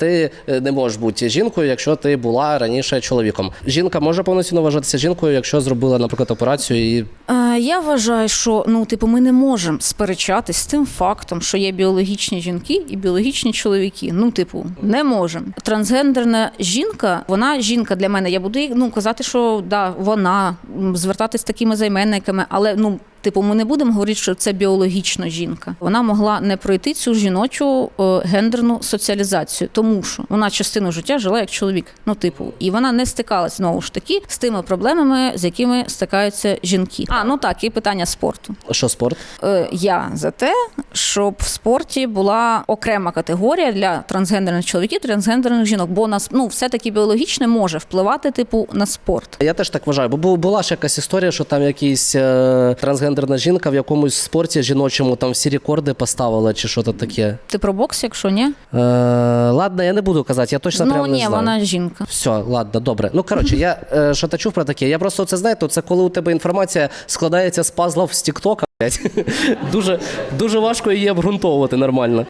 ти е, не можеш бути жінкою, якщо ти була раніше чоловіком. Жінка може повноцінно вважатися жінкою, якщо зробила, наприклад, операцію і Я вважаю, що ну, типу, ми не можемо сперечатись з тим фактом, що є біологічні жінки і біологічні чоловіки. Ну, типу, не можемо. Трансгендерна жінка, вона жінка для мене. Я буду ну казати, що да, вона звертатись такими займенниками, але ну. Типу, ми не будемо говорити, що це біологічна жінка. Вона могла не пройти цю жіночу е, гендерну соціалізацію, тому що вона частину життя жила як чоловік. Ну, типу, і вона не стикалась знову ж таки з тими проблемами, з якими стикаються жінки. А ну так, і питання спорту. що спорт? Е, я за те, щоб в спорті була окрема категорія для трансгендерних чоловіків, трансгендерних жінок, бо нас ну все таки біологічне може впливати, типу, на спорт. Я теж так вважаю, бо була ж якась історія, що там якийсь е, трансгендерна жінка в якомусь спорті жіночому там всі рекорди поставила, чи що то таке. Ти про бокс, якщо ні? Е, ладно, я не буду казати, я точно ну прям не ні, знаю. вона жінка. Все, ладно, добре. Ну коротше, я е, що та чув про таке. Я просто це знаю, то це коли у тебе інформація складається з пазлов з Тіктока. Дуже, дуже важко її обґрунтовувати нормально.